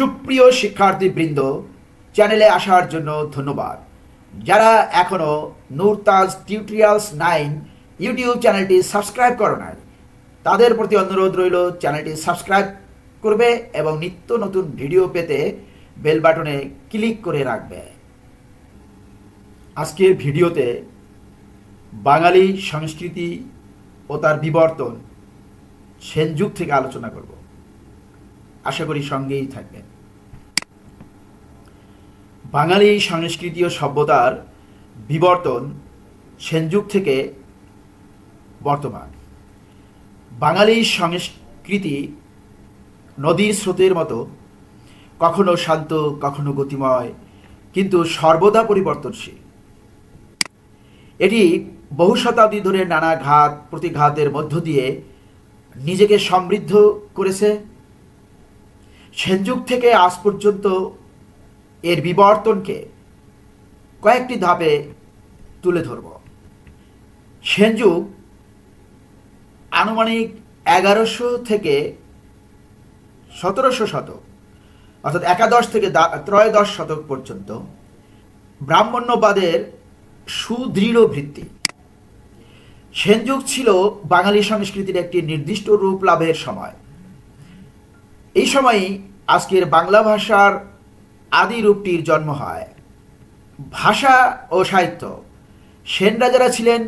সুপ্রিয় শিক্ষার্থীবৃন্দ চ্যানেলে আসার জন্য ধন্যবাদ। যারা এখনও নূরতাজ টিউটোরিয়ালস নাইন ইউটিউব চ্যানেলটি সাবস্ক্রাইব করো নাই, তাদের প্রতি অনুরোধ রইল চ্যানেলটি সাবস্ক্রাইব করবে এবং নিত্য নতুন ভিডিও পেতে বেল বাটনে ক্লিক করে রাখবে। আজকের ভিডিওতে বাঙালি সংস্কৃতি ও তার বিবর্তন সেনযুগ থেকে আলোচনা করব। আশা করি সঙ্গেই থাকবেন। বাঙালি সংস্কৃতি ও সভ্যতার বিবর্তন সেনযুগ থেকে বর্তমান। বাঙালি সংস্কৃতি নদীর স্রোতের মতো, কখনো শান্ত, কখনো গতিময়, কিন্তু সর্বদা পরিবর্তনশীল। এটি বহু শতাব্দী ধরে নানা ঘাত, প্রতিঘাতের মধ্য দিয়ে নিজেকে সমৃদ্ধ করেছে সেনযুগ থেকে আজ পর্যন্ত এর বিবর্তনকে কয়েকটি ধাপে তুলে ধরব। সেনযুগ আনুমানিক এগারোশো থেকে সতেরোশো শতক, অর্থাৎ একাদশ থেকে ত্রয়োদশ শতক পর্যন্ত ব্রাহ্মণ্যবাদের সুদৃঢ় ভিত্তি। সেনযুগ ছিল বাঙালি সংস্কৃতির একটি নির্দিষ্ট রূপ লাভের সময়। এই সময়ই আজকের বাংলা ভাষার আদি রূপটির জন্ম হয়। ভাষা ও সাহিত্য। সেন রাজারা ছিলেন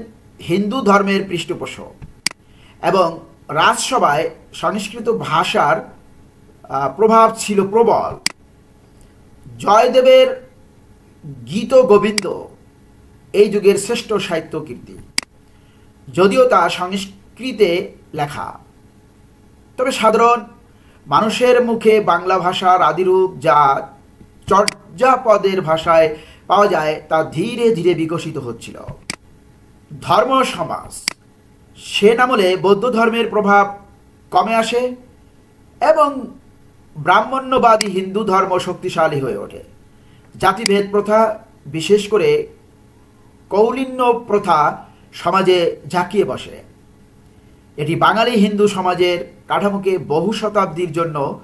হিন্দু ধর্মের পৃষ্ঠপোষক এবং রাজসভায় সংস্কৃত ভাষার প্রভাব ছিল প্রবল। জয়দেবের গীত গোবিন্দ এই যুগের শ্রেষ্ঠ সাহিত্য কীর্তি। যদিও তা সংস্কৃতে লেখা। তবে সাধারণ মানুষের মুখে বাংলা ভাষার আদিরূপ যা চর্যাপদের ভাষায় পাওয়া যায়, তা ধীরে ধীরে বিকশিত হচ্ছিল। ধর্ম সমাজ। সেন আমলে বৌদ্ধ ধর্মের প্রভাব কমে আসে এবং ব্রাহ্মণ্যবাদী হিন্দু ধর্ম শক্তিশালী হয়ে ওঠে। জাতিভেদ প্রথা, বিশেষ করে কৌলিন্য প্রথা সমাজে ঝাঁকিয়ে বসে। এটি বাঙালি হিন্দু সমাজের কাঠামোকে বহু শতাব্দীর জন্য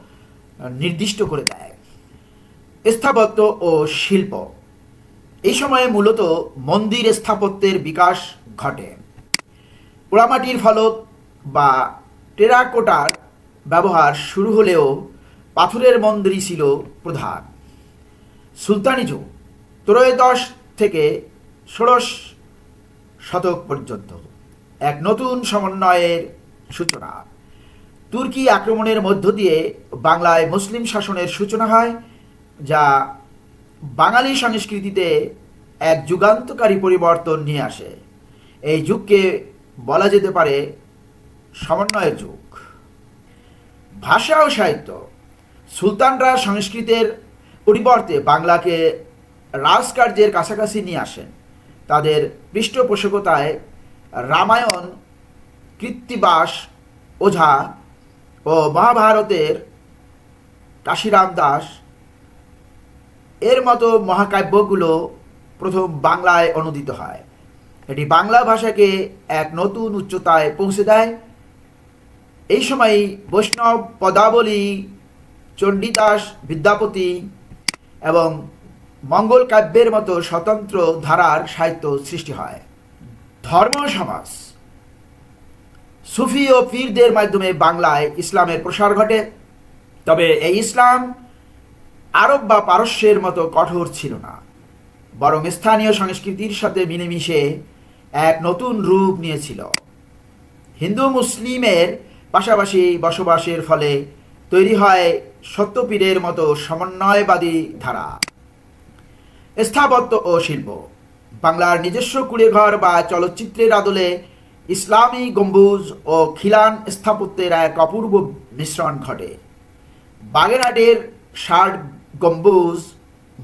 নির্দিষ্ট করে দেয়। স্থাপত্য ও শিল্প। এই সময়ে মূলত মন্দির স্থাপত্যের বিকাশ ঘটে। পোড়ামাটির ফলক বা টেরাকোটার ব্যবহার শুরু হলেও পাথরের মন্দিরই ছিল প্রধান। সুলতানি যুগ, ত্রয়োদশ থেকে ষোড়শ শতক পর্যন্ত। এক নতুন সমন্বয়ের সূচনা। তুর্কি আক্রমণের মধ্য দিয়ে বাংলায় মুসলিম শাসনের সূচনা হয়, যা বাঙালি সংস্কৃতিতে এক যুগান্তকারী পরিবর্তন নিয়ে আসে। এই যুগকে বলা যেতে পারে সমন্বয়ের যুগ। ভাষা ও সাহিত্য। সুলতানরা সংস্কৃতের পরিবর্তে বাংলাকে রাজকার্যের কাছাকাছি নিয়ে আসেন। তাদের পৃষ্ঠপোষকতায় রামায়ণ, কৃত্তিবাস, ওঝা ও মহাভারতের কাশিরাম দাস, এর মতো মহাকাব্যগুলো প্রথম বাংলায় অনুদিত হয়। এটি বাংলা ভাষাকে এক নতুন উচ্চতায় পৌঁছে দেয়। এই সময়ই বৈষ্ণব পদাবলী, চণ্ডীদাস বিদ্যাপতি এবং মঙ্গল কাব্যের মতো স্বতন্ত্র ধারার সাহিত্য সৃষ্টি হয়। ধর্ম সমাজ সুফি ও পীরদের মাধ্যমে বাংলায় ইসলামের প্রসার ঘটে। তবে এই ইসলাম আরব বা পারস্যের মতো কঠোর ছিল না। বরং স্থানীয় সংস্কৃতির সাথে মিলেমিশে এক নতুন রূপ নিয়েছিল। হিন্দু মুসলিমের পাশাপাশি বসবাসের ফলে তৈরি হয় সত্যপীরের মতো সমন্বয়বাদী ধারা। স্থাপত্য ও শিল্প। বাংলার নিজস্ব কুড়েঘর বা চলচ্চিত্রের আদলে ইসলামী গম্বুজ ও খিলান স্থাপত্যের এক অপূর্ব মিশ্রণ ঘটে। বাগেরহাটের ষাট গম্বুজ,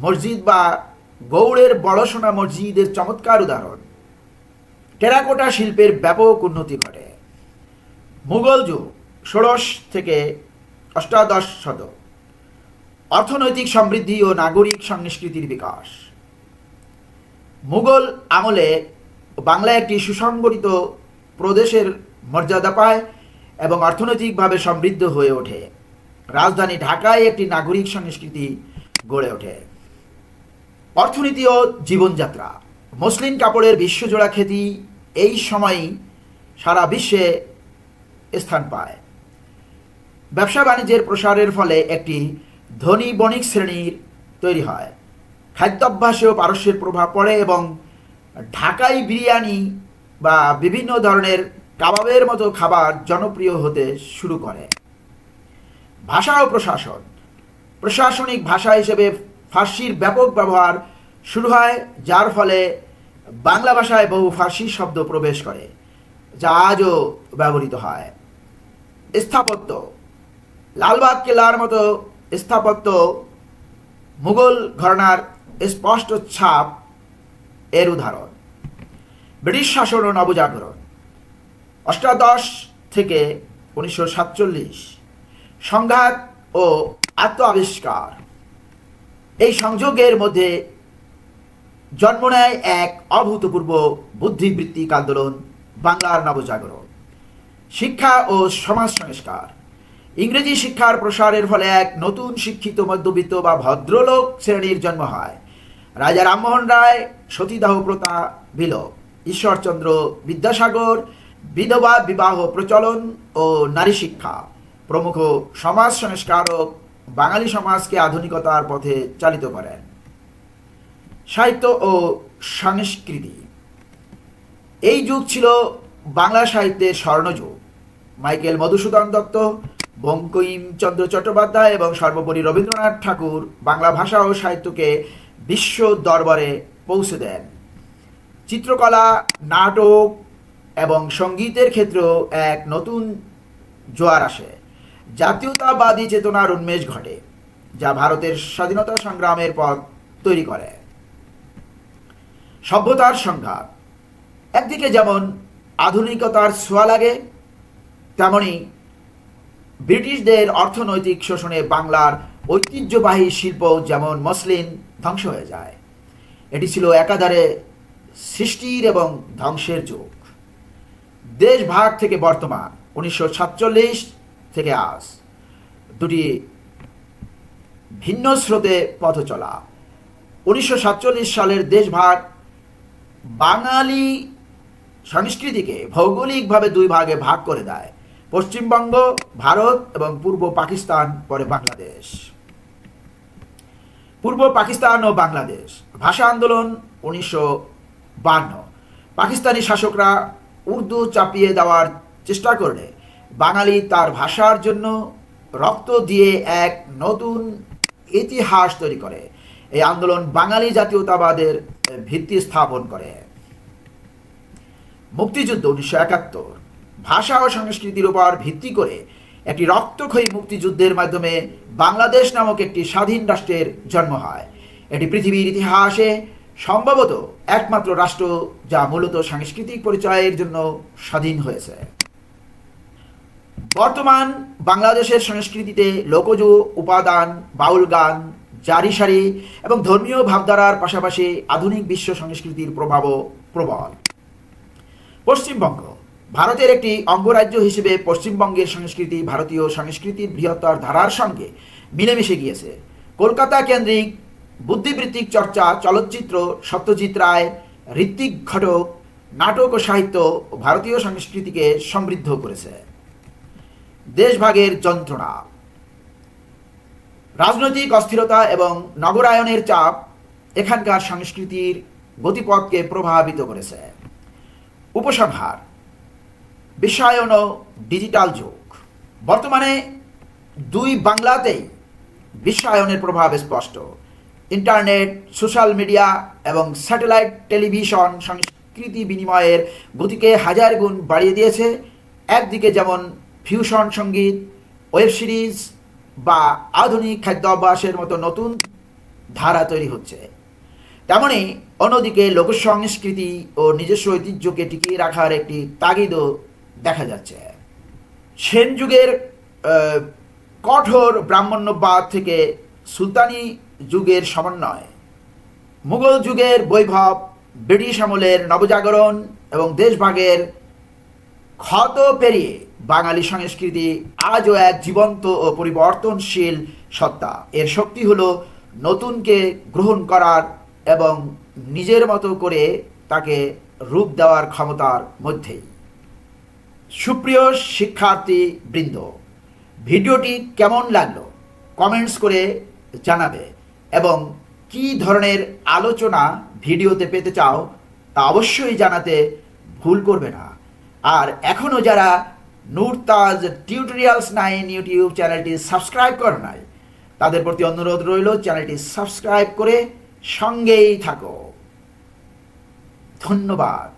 মসজিদ বা গৌড়ের বড়সোনা মসজিদের চমৎকার উদাহরণ। টেরাকোটা শিল্পের ব্যাপক উন্নতি ঘটে। মুঘল যুগ, ষোড়শ থেকে অষ্টাদশ শতক। অর্থনৈতিক সমৃদ্ধি ও নাগরিক সংস্কৃতির বিকাশ। মুঘল আমলে বাংলা একটি সুসংগঠিত প্রদেশের মর্যাদা পায় এবং অর্থনৈতিকভাবে সমৃদ্ধ হয়ে ওঠে। রাজধানী ঢাকায় একটি নাগরিক সংস্কৃতি গড়ে ওঠে। অর্থনীতি ও জীবনযাত্রা। মসলিন কাপড়ের বিশ্বজোড়া খ্যাতি এই সময়ই সারা বিশ্বে স্থান পায়। ব্যবসা বাণিজ্যের প্রসারের ফলে একটি ধনী বণিক শ্রেণির তৈরি হয়। খাদ্যাভ্যাসেও পারস্যের প্রভাব পড়ে এবং ঢাকাই বিরিয়ানি বা বিভিন্ন ধরনের কাবাবের মতো খাবার জনপ্রিয় হতে শুরু করে। ভাষা ও প্রশাসন। প্রশাসনিক ভাষা হিসেবে ফার্সির ব্যাপক ব্যবহার শুরু হয়, যার ফলে বাংলা ভাষায় বহু ফার্সি শব্দ প্রবেশ করে, যা আজও ব্যবহৃত হয়। স্থাপত্য। লালবাগ কেল্লার মতো স্থাপত্য মুঘল ঘরানার স্পষ্ট ছাপ এর উদাহরণ। ব্রিটিশ শাসন ও নবজাগরণ। অষ্টাদশ থেকে উনিশশো সাতচল্লিশ। সংঘাত ও আত্ম আবিষ্কার এই সংযোগের মধ্যে জন্ম নেয় এক অভূতপূর্ব বুদ্ধিবৃত্তিক আন্দোলন, বাংলার নবজাগরণ। শিক্ষা ও সমাজ সংস্কার। ইংরেজি শিক্ষার প্রসারের ফলে এক নতুন শিক্ষিত মধ্যবিত্ত বা ভদ্রলোক শ্রেণির জন্ম হয়। রাজা রামমোহন রায় সতীদাহ প্রথা বিলোপ। ঈশ্বরচন্দ্র বিদ্যাসাগর বিধবা বিবাহ প্রচলন ও নারী শিক্ষা। প্রমুখ সমাজ সংস্কারক বাঙালি সমাজকে আধুনিকতার পথে চালিত করেন। সাহিত্য ও সংস্কৃতি। এই যুগ ছিল বাংলা সাহিত্যের স্বর্ণযুগ। মাইকেল মধুসূদন দত্ত বঙ্কিমচন্দ্র চট্টোপাধ্যায় এবং সর্বোপরি রবীন্দ্রনাথ ঠাকুর বাংলা ভাষা ও সাহিত্যকে বিশ্ব দরবারে পৌঁছে দেন। চিত্রকলা, নাটক এবং সঙ্গীতের ক্ষেত্রেও এক নতুন জোয়ার আসে। জাতীয়তাবাদী চেতনার উন্মেষ ঘটে, যা ভারতের স্বাধীনতা সংগ্রামের পথ তৈরি করে। সভ্যতার সংঘাত, একদিকে যেমন আধুনিকতার ছোঁয়া লাগে, তেমনি ব্রিটিশদের অর্থনৈতিক শোষণে বাংলার ঐতিহ্যবাহী শিল্প যেমন মসলিন ধ্বংস হয়ে যায়। এটি ছিল একাধারে সৃষ্টির এবং ধ্বংসের যুগ। দেশ ভাগ থেকে বর্তমান, উনিশশো সাতচল্লিশ থেকে আজ। দুটি ভিন্ন স্রোতে পথ চলা। উনিশশো সাতচল্লিশ সালের দেশভাগ বাঙালি সংস্কৃতিকে ভৌগোলিকভাবে দুই ভাগে ভাগ করে দেয়। পশ্চিমবঙ্গ, ভারত এবং পূর্ব পাকিস্তান, পরে বাংলাদেশ। পূর্ব পাকিস্তান ও বাংলাদেশ। ভাষা আন্দোলন উনিশশো পাকিস্তানি শাসকরা উর্দু চাপিয়ে দেওয়ার চেষ্টা করলে বাঙালি তার ভাষার জন্য রক্ত দিয়ে এক নতুন ইতিহাস তৈরি করে। এই আন্দোলন বাঙালি জাতীয়তাবাদের ভিত্তি স্থাপন করে। মুক্তিযুদ্ধ উনিশশো একাত্তর। ভাষা ও সংস্কৃতির উপর ভিত্তি করে একটি রক্তক্ষয়ী মুক্তিযুদ্ধের মাধ্যমে বাংলাদেশ নামক একটি স্বাধীন রাষ্ট্রের জন্ম হয়। এটি পৃথিবীর ইতিহাসে সম্ভবত একমাত্র রাষ্ট্র যা মূলত সাংস্কৃতিক পরিচয়ের জন্য স্বাধীন হয়েছে। বর্তমান বাংলাদেশের সংস্কৃতিতে লোকজ, উপাদান, বাউল গান, জারি সারি এবং ধর্মীয় ভাবধারার পাশাপাশি আধুনিক বিশ্ব সংস্কৃতির প্রভাবও প্রবল। পশ্চিমবঙ্গ ভারতের একটি অঙ্গরাজ্য হিসেবে পশ্চিমবঙ্গের সংস্কৃতি ভারতীয় সংস্কৃতির বৃহত্তর ধারার সঙ্গে মিলেমিশে গিয়েছে। কলকাতা কেন্দ্রিক বুদ্ধিবৃত্তিক চর্চা, চলচ্চিত্র, সত্যজিৎ রায়, ঋত্বিক ঘটক, নাটক ও সাহিত্য ভারতীয় সংস্কৃতিকে সমৃদ্ধ করেছে। দেশভাগের যন্ত্রণা। রাজনৈতিক অস্থিরতা এবং নগরায়নের চাপ এখানকার সংস্কৃতির গতিপথকে প্রভাবিত করেছে। উপসংহার। বিশ্বায়ন ডিজিটাল যুগ। বর্তমানে দুই বাংলাতেই বিশ্বায়নের প্রভাব স্পষ্ট। ইন্টারনেট, সোশ্যাল মিডিয়া এবং স্যাটেলাইট টেলিভিশন সংস্কৃতি বিনিময়ের গতিকে হাজার গুণ বাড়িয়ে দিয়েছে। একদিকে যেমন ফিউশন সংগীত ওয়েব সিরিজ বা আধুনিক খাদ্যাভ্যাসের মতো নতুন ধারা তৈরি হচ্ছে। তেমনি অন্যদিকে লোকসংস্কৃতি ও নিজস্ব ঐতিহ্যকে টিকিয়ে রাখার একটি তাগিদও দেখা যাচ্ছে। সেন যুগের কঠোর ব্রাহ্মণ্যবাদ থেকে সুলতানি যুগের সমন্বয়। মুঘল যুগের বৈভব, ব্রিটিশ আমলের নবজাগরণ এবং দেশভাগের ক্ষত পেরিয়ে বাঙালি সংস্কৃতি আজও এক জীবন্ত ও পরিবর্তনশীল সত্তা। এর শক্তি হলো নতুনকে গ্রহণ করার এবং নিজের মতো করে তাকে রূপ দেওয়ার ক্ষমতার মধ্যেই। সুপ্রিয় শিক্ষার্থী বৃন্দ, ভিডিওটি কেমন লাগল কমেন্টস করে জানাবে এবং কি ধরনের আলোচনা ভিডিওতে পেতে চাও তা অবশ্যই জানাতে ভুল করবে না। আর এখনও যারা নূরতাজ টিউটোরিয়ালস নাইন ইউটিউব চ্যানেলটি সাবস্ক্রাইব করে নাই, তাদের প্রতি অনুরোধ রইল চ্যানেলটি সাবস্ক্রাইব করে সঙ্গেই থাকো। ধন্যবাদ।